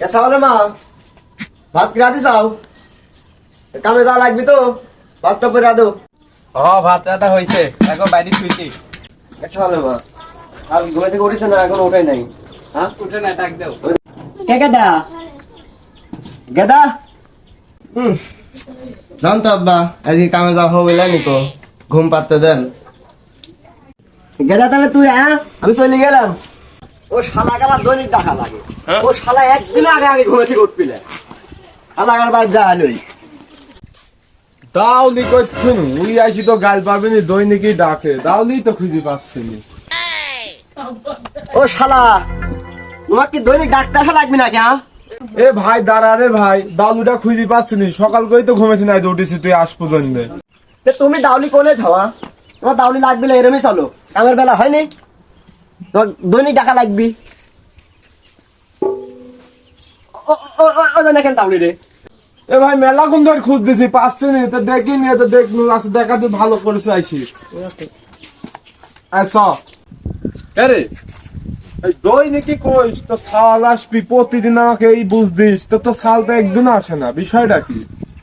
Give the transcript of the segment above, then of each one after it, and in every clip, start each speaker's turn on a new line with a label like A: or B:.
A: কেসা বলে মা ভাত চাও? কামে যা লাগবি তো ভাতটা রাধো।
B: ও ভাত রাধা হয়েছে এখন বাইরে শুয়েছি
A: মা আর ঘুমে থেকে উঠিস না এখন ওঠাই নাই? হ্যাঁ
B: উঠে না ডাক দেও।
A: কে গেদা? গেদা? হুম জান তো আব্বা আজকে কামে যাওয়া হবে নিকো ঘুম পাততে দেন। গেদা তাহলে তুই হ্যাঁ আমি চলে গেলাম। ও শালাকে আমার দৈনিক ডাকা লাগে। ও শালা একদিন আগে আগে ঘুমে থেকে উঠবিলে। শালাকার বাদ যা আলোই
C: দাউলি করছুন উই আইছি তো গাল পাবেনি দৈনিকই ডাকে। দাউলি তো খুঁজে পাচ্ছিনি
A: ও শালা তোমার কি দৈনিক ডাকতে আসা লাগবে নাকি হ্যাঁ?
C: এ ভাই দাঁড়া রে ভাই দাউলিটা খুঁজে পাচ্ছিনি সকাল করেই তো ঘুমেছি না উঠেছি তুই আস পর্যন্ত।
A: তুমি দাউলি কোনে থাওয়া তোমার দাউলি লাগবে না এরমই চলো। কামের বেলা হয়নি? দৈনিক ডাকা লাগবি।
C: এ ভাই, মেলা কোন ধরে খুঁজতেছি পাচ্ছিনি তো দেখিনি তো দেখলি আছে দেখাতে ভালো করেছে, আইছি। আচ্ছা আরে এই দৈনিকই কইস তো সাল আসবি, প্রতিদিন আমাকে এই বুঝ দিস, তো তো সাল তো একদিন আসে না, বিষয়টা কি?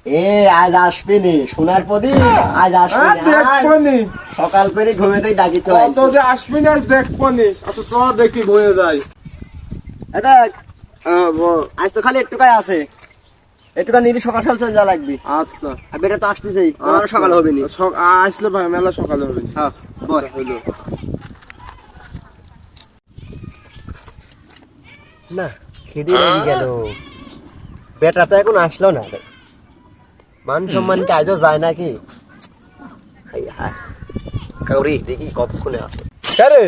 A: এ আজ আসবি নি সোনার প্রদীপ আজ আসবি
C: হ্যাঁ
A: নি, আজ
C: দেখবনি।
A: সকাল করে ঘুমেতেই ডাকি তো
C: কত যে আসবি না দেখবনি। আচ্ছা চ দেখি বয়ে যাই।
A: এ দেখ আজ তো খালি একটুকাই আছে। একটুকা নিবি সকাল সকাল চলে যাওয়া লাগবি।
C: আচ্ছা।
A: আর বেটা তো আসতেছেই তোমার সকাল হবে নি
C: আসলে ভাই মেলা সকালে হবে নি।
A: হ্যাঁ বল।
C: হইল।
A: না খিদি গেল। বেটা তো এখন আসলো না। রে। মান সম্মান কি আজও যায় নাকি? হাই হাই কাউরি দেখি কতক্ষণে আসে
C: আরে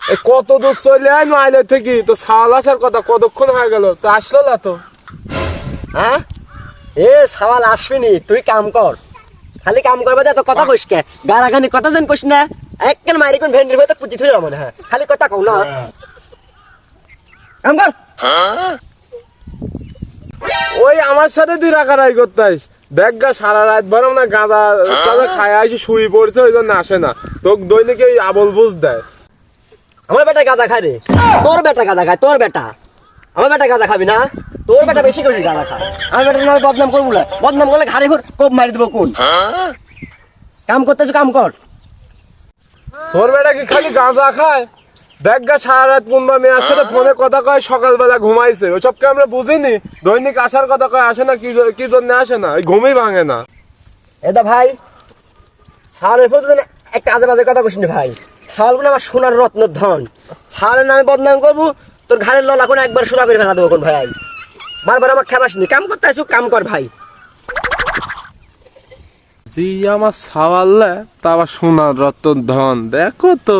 C: এ কত দূর চলে আয় আইলে থেকে তো সাল আসার কথা কতক্ষণ হয়ে গেল? তো আসলো না তো।
A: হ্যাঁ? এ সওয়াল আসবিনি তুই কাম কর। খালি কাম করবে তো কথা কইস কে? গারাগানি কথা জান কইস না একখান মারি কোন ভেন্ডির ভেতর পুঁজি থুই মনে হ্যাঁ। খালি কথা কও না। কাম কর।
C: ওই আমার সাথে তুই রাখারাই করতাইস। দেখ গা সারা রাত বরং না গাঁদা গাঁদা খায় আসি শুয়ে পড়ছে ওই জন্য আসে না। তোকে দৈনিক এই আবল বুঝ দেয়।
A: আমার বেটা গাঁদা খায় রে। তোর বেটা গাঁদা খায় তোর বেটা। আমার বেটা গাঁদা খাবি না? তোর বেটা বেশি করে গাঁদা খায়। আমার বেটা না বদনাম করব না। বদনাম করলে ঘাড়ে ঘুর কোপ মারি দেবো কোন? কাম করতেছ কাম কর।
C: তোর বেটা কি খালি গাঁজা খায়? দেখ গা সারা রাত পনেরো মেয়ের সাথে ফোনে কথা কয় সকালবেলা ঘুমাইছে। ওসবকে আমরা বুঝিনি? দৈনিক আসার কথা কয় আসে না কি জন্য আসে না? ওই ঘুমই ভাঙে না।
A: এটা ভাই সালের প্রতিদিন একটা আজে বাজে কথা কইস নি ভাই। সাল বলে আমার সোনার রত্ন ধন। সালের নামে বদনাম করব তোর ঘাড়ের ললা কোনো একবার সোজা করে ফেলা দেবো কোন ভাই। বারবার আমার খেপাস নি কাম করতে আসুক কাম কর ভাই।
C: জি আমার সাওয়াল্লা তা আবার সোনার রতন ধন। দেখো তো।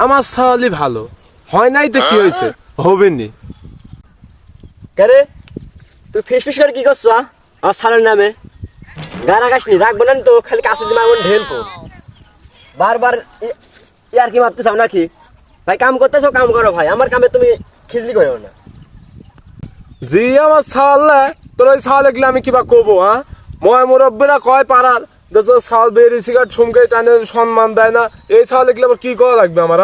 C: আমার সাওয়ালি ভালো। হয় নাই তো কি হয়েছে? হবে নি
A: কেরে? তুই ফিস ফিস করে কি করছ আ? আমার সালের নামে। গান আকাশ নি রাখব না তো খালি কাছে দিমা এমন ঢেলবো। বারবার ই- ইয়ার কি মারতে চাও নাকি? ভাই কাম করতেছো কাম করো ভাই আমার কামে তুমি খিচলি করো না।
C: জি আমার সাওয়াল্লা তোর ওই সাওয়াল এগুলো আমি কিবা কবো হ্যাঁ ময় মুরব্বীরা কয় পাড়ার সিগারেট ছুমকে টানে সম্মান দেয় না এই এগুলো আবার কি করা লাগবে আমার?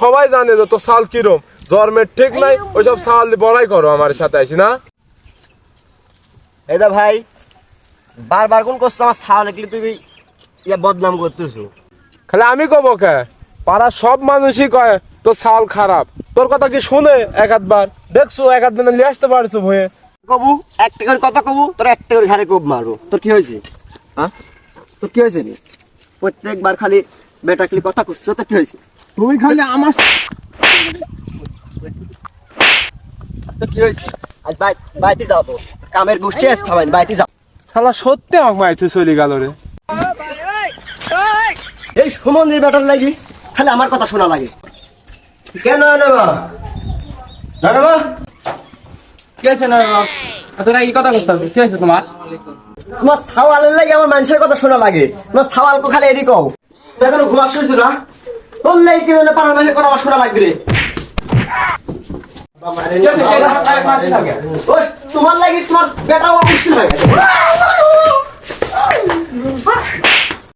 C: সবাই জানে যে তোর সাল কিরম জন্মের ঠিক নাই ওইসব দিয়ে বড়াই করো আমার সাথে আসি না।
A: এটা ভাই বারবার কোন কষ্ট আমার লাগলে তুই ইয়া বদনাম করতেছো।
C: খালি আমি কব কে? পাড়ার সব মানুষই কয় তোর সাল খারাপ। তোর কথা কি শুনে এক আধবার দেখছ এক আধ দিনে নিয়ে আসতে পারছ ভয়ে।
A: কবু একটা করে কথা কবু তোর একটা করে ঘাড়ে কোপ মারবো তোর কি হয়েছে? হ্যাঁ তোর কি হয়েছে রে? প্রত্যেকবার খালি বেটা খালি কথা কুসছো তোর কি হয়েছে?
C: তুমি খালি আমার
A: তোর কি হয়েছে? আজ বাই বাইতে যাব। কামের গোষ্ঠী আজ বাইতে যাব।
C: শালা সত্যি আমাকে মাইছে চলে গেল রে।
A: এই সুমন্দির বেটার লাগি খালি আমার কথা শোনা লাগে। কেন নেবা না নেবা
B: কি আছে না তোরা কি কথা করতে কি আছে তোমার?
A: তোমার সাওয়ালের লাগে আমার মানুষের কথা শোনা লাগে। তোমার সাওয়াল কো খালি এডি কও। এখনও ঘুমাস শুয়েছো না? লাগে কি জানে পাড়ার মানুষের কথা আমার শোনা লাগবে রে। তোমার লাগে তোমার বেটা মুশকিল হয়ে গেছে।